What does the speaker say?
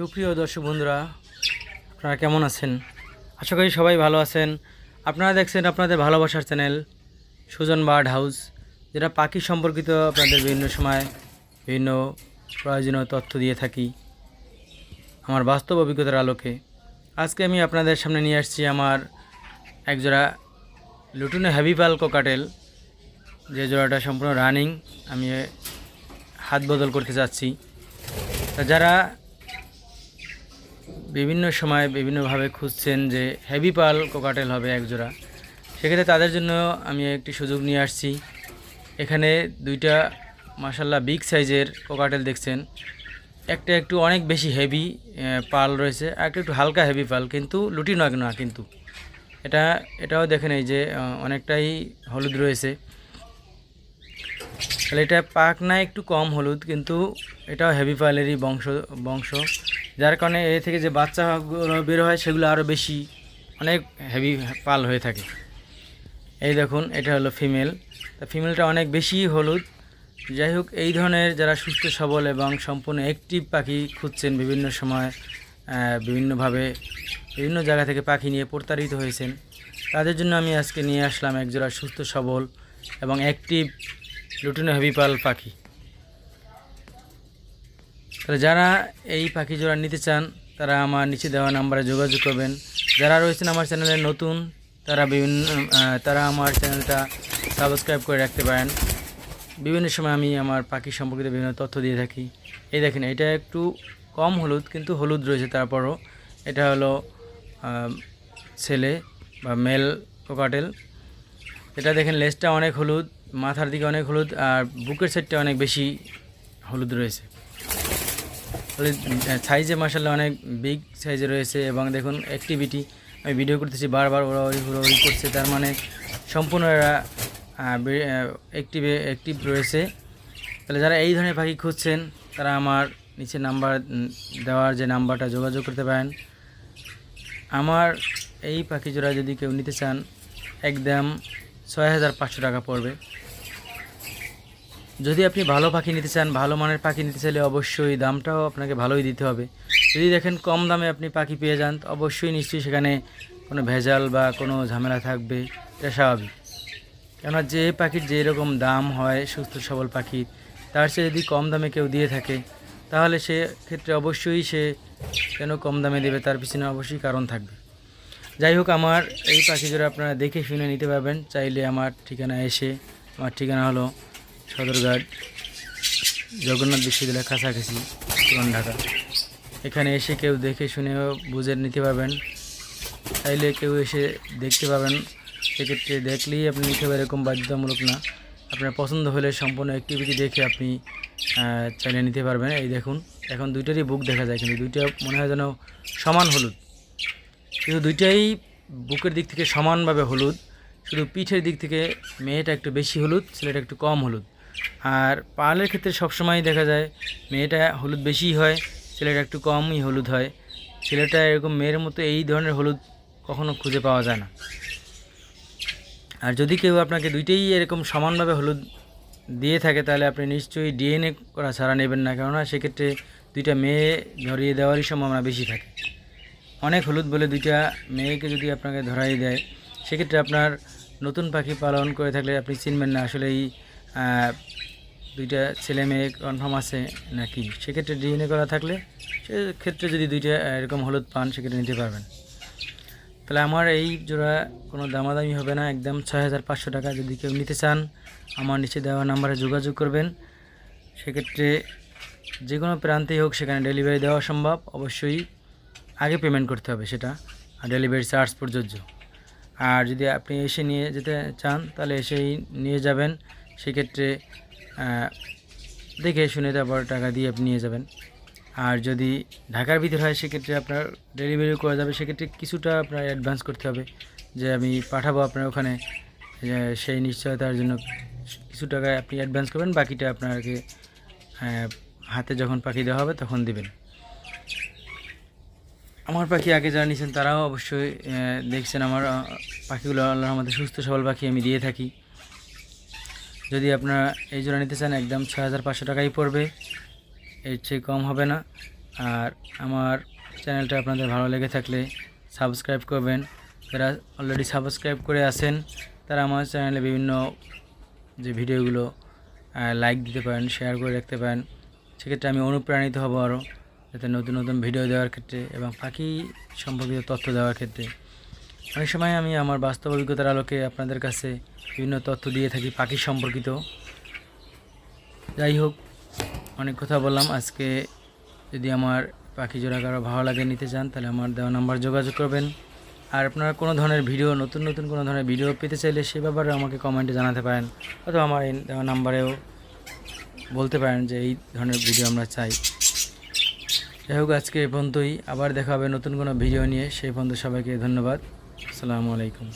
সুপ্রিয় দর্শক বন্ধুরা, আপনারা কেমন আছেন? আশা করি সবাই ভালো আছেন। আপনারা দেখছেন আপনাদের ভালোবাসার চ্যানেল সুজন বার্ড হাউস, যেটা পাখি সম্পর্কিত আপনাদের বিভিন্ন সময় বিভিন্ন প্রয়োজনীয় তথ্য দিয়ে থাকি আমার বাস্তব অভিজ্ঞতার আলোকে। আজকে আমি আপনাদের সামনে নিয়ে আসছি আমার একজোড়া লুটুনে হ্যাভিপাল কোকাটেল যে জোড়াটা সম্পূর্ণ রানিং, আমি হাত বদল করতে চাচ্ছি। তা যারা বিভিন্ন সময় বিভিন্নভাবে খুঁজছেন যে হেভি পাল কোকাটেল হবে একজোড়া। সেক্ষেত্রে তাদের জন্য আমি একটি সুযোগ নিয়ে আসছি। এখানে দুইটা মাসাল্লাহ বিগ সাইজের কোকাটেল দেখছেন। একটা একটু অনেক বেশি হেভি পাল রয়েছে একটা একটু হালকা হেভি পাল কিন্তু লুটি নয় না কিন্তু। এটা, এটাও দেখেন এই যে অনেকটাই হলুদ রয়েছে। তাহলে এটা পাকনা একটু কম হলুদ, কিন্তু এটাও হেভি পালেরই বংশ বংশ। যার কারণে এ থেকে যে বাচ্চাগুলো বের হয় সেগুলো আরও বেশি অনেক হেভি পাল হয়ে থাকে। এই দেখুন, এটা হলো ফিমেল তা ফিমেলটা অনেক বেশি হলুদ। যাই হোক, এই ধরনের যারা সুস্থ, সবল এবং সম্পূর্ণ অ্যাক্টিভ পাখি খুঁজছেন বিভিন্ন সময় বিভিন্নভাবে বিভিন্ন জায়গা থেকে পাখি নিয়ে প্রতারিত হয়েছেন, তাদের জন্য আমি আজকে নিয়ে আসলাম একজোড়া সুস্থ, সবল এবং অ্যাক্টিভ লুটিনো হেভিপাল পাখি। তাহলে যারা এই পাখি জোড়া নিতে চান, তারা আমার নিচে দেওয়া নাম্বারে যোগাযোগ করবেন। যারা রয়েছেন আমার চ্যানেলে নতুন, তারা বিভিন্ন তারা আমার চ্যানেলটা সাবস্ক্রাইব করে রাখতে পারেন। বিভিন্ন সময় আমি আমার পাখি সম্পর্কিত বিভিন্ন তথ্য দিয়ে থাকি। এই দেখেন, এটা একটু কম হলুদ, কিন্তু হলুদ রয়েছে তারপরও। এটা হলো ছেলে বা মেল কোকাটেল। এটা দেখেন, লেজটা অনেক হলুদ, মাথার দিকে অনেক হলুদ, আর বুকের সাইডটা অনেক বেশি হলুদ রয়েছে। সাইজে মাসাল্লাহ অনেক বিগ সাইজে রয়েছে এবং দেখুন অ্যাক্টিভিটি আমি ভিডিও করতেছি বারবার ওরি হুড়োহুড়ি করছে, তার মানে সম্পূর্ণ এরা অ্যাক্টিভ অ্যাক্টিভ রয়েছে। তাহলে যারা এই ধরনের পাখি খুঁজছেন, তারা আমার নিচে নাম্বার দেওয়ার যে নাম্বারটা যোগাযোগ করতে পারেন। আমার এই পাখি জোড়া যদি কেউ নিতে চান, একদম ছয় হাজার পাঁচশো টাকা পড়বে। যদি আপনি ভালো পাখি নিতে চান, ভালো মানের পাখি নিতে চাইলে অবশ্যই দামটাও আপনাকে ভালোই দিতে হবে। যদি দেখেন কম দামে আপনি পাখি পেয়ে যান অবশ্যই নিশ্চয়ই সেখানে কোনো ভেজাল বা কোনো ঝামেলা থাকবে, এটা স্বাভাবিক। কেননা যে পাখির যে রকম দাম হয়, সুস্থ সবল পাখির তার চেয়ে যদি কম দামে কেউ দিয়ে থাকে, তাহলে সে ক্ষেত্রে অবশ্যই সে কেন কম দামে দেবে, তার পিছনে অবশ্যই কারণ থাকবে। যাই হোক, আমার এই পাখি জোড়া আপনারা দেখে শুনে নিতে পারবেন। চাইলে আমার ঠিকানা এসে, আমার ঠিকানা হলো সদরঘাট জগন্নাথ বিশ্ববিদ্যালয়ের কাছাকাছি, পুরান ঢাকা। এখানে এসে কেউ দেখে শুনেও বুঝে নিতে পারবেন। চাইলে কেউ এসে দেখতে পাবেন। সেক্ষেত্রে দেখলেই আপনি নিতে পারেন এরকম বাধ্যতামূলক না। আপনার পছন্দ হলে সম্পূর্ণ অ্যাক্টিভিটি দেখে আপনি চাইলে নিতে পারবেন। এই দেখুন, এখন দুইটারই বুক দেখা যায়, কিন্তু দুইটা মনে হয় যেন সমান হলুদ। কিন্তু দুইটাই বুকের দিক থেকে সমানভাবে হলুদ। শুধু পিঠের দিক থেকে মেয়েটা একটু বেশি হলুদ, ছেলেটা একটু কম হলুদ। আর পালের ক্ষেত্রে সবসময় দেখা যায় মেয়েটা হলুদ বেশি হয়, ছেলেটা একটু কমই হলুদ হয়। ছেলেটা এরকম মেয়ের মতো এই ধরনের হলুদ কখনো খুঁজে পাওয়া যায় না। আর যদি কেউ আপনাকে দুইটাই এরকম সমানভাবে হলুদ দিয়ে থাকে, তাহলে আপনি নিশ্চয়ই ডিএনএ করা ছাড়া নেবেন না। কেননা সেক্ষেত্রে দুইটা মেয়ে ধরিয়ে দেওয়ারই সম্ভাবনা বেশি থাকে। অনেক হলুদ বলে দুইটা মেয়েকে যদি আপনাকে ধরাই দেয়, সেক্ষেত্রে আপনার নতুন পাখি পালন করে থাকলে আপনি চিনবেন না আসলে এই দুইটা ছেলে মেয়ে কনফার্ম আছে নাকি? সেক্ষেত্রে ডিএনএ করা থাকলে সেক্ষেত্রে যদি দুইটা এরকম হলুদ পান, সেক্ষেত্রে নিতে পারবেন। তাহলে আমার এই জোড়া কোনো দামাদামি হবে না, একদম ছয় হাজার পাঁচশো টাকা যদি কেউ নিতে চান, আমার নিচে দেওয়া নাম্বারে যোগাযোগ করবেন। সেক্ষেত্রে যে কোনো প্রান্তেই হোক, সেখানে ডেলিভারি দেওয়া সম্ভব। অবশ্যই আগে পেমেন্ট করতে হবে সেটা, আর ডেলিভারি চার্জ প্রযোজ্য। আর যদি আপনি এসে নিয়ে যেতে চান, তাহলে এসেই নিয়ে যাবেন। সেক্ষেত্রে দেখে শুনে তারপর টাকা দিয়ে আপনি নিয়ে যাবেন। আর যদি ঢাকার ভিতরে হয়, সেক্ষেত্রে আপনার ডেলিভারি করা যাবে। সেক্ষেত্রে কিছুটা আপনার অ্যাডভান্স করতে হবে যে আমি পাঠাবো আপনার ওখানে। সেই নিশ্চয়তার জন্য কিছু টাকা আপনি অ্যাডভান্স করবেন, বাকিটা আপনাকে হাতে যখন পাখি দেওয়া হবে তখন দিবেন। আমার পাখি আগে যারা নিয়েছেন তারাও অবশ্যই দেখছেন আমার পাখিগুলো আল্লাহর আমাদের সুস্থ সবল পাখি আমি দিয়ে থাকি। যদি আপনারা এই জোড়া নিতে চান, একদম ছয় হাজার পাঁচশো টাকাই পড়বে। এর চেয়ে কম হবে না। আর আমার চ্যানেলটা আপনাদের ভালো লেগে থাকলে সাবস্ক্রাইব করবেন। যারা অলরেডি সাবস্ক্রাইব করে আছেন, তারা আমার চ্যানেলে বিভিন্ন যে ভিডিওগুলো লাইক দিতে পারেন শেয়ার করে রাখতে পারেন। সেক্ষেত্রে আমি অনুপ্রাণিত হব আরও। যাতে নতুন নতুন ভিডিও দেওয়ার ক্ষেত্রে এবং পাখি সম্পর্কিত তথ্য দেওয়ার ক্ষেত্রে। অনেক সময় আমি আমার বাস্তব অভিজ্ঞতার আলোকে আপনাদের কাছে বিভিন্ন তথ্য দিয়ে থাকি পাখি সম্পর্কিত। যাই হোক, অনেক কথা বললাম। আজকে যদি আমার পাখি জোড়া কারও ভালো লাগে নিতে চান, তাহলে আমার দেওয়া নাম্বার যোগাযোগ করবেন। আর আপনারা কোনো ধরনের ভিডিও, নতুন নতুন কোনো ধরনের ভিডিও পেতে চাইলে সে ব্যাপারে আমাকে কমেন্টে জানাতে পারেন, অথবা আমার এই দেওয়া নাম্বারেও বলতে পারেন যে এই ধরনের ভিডিও আমরা চাই। যাই হোক, আজকে এই পর্যন্তই। আবার দেখা হবে নতুন কোনো ভিডিও নিয়ে। সেই পর্যন্ত সবাইকে ধন্যবাদ। আসসালামু আলাইকুম।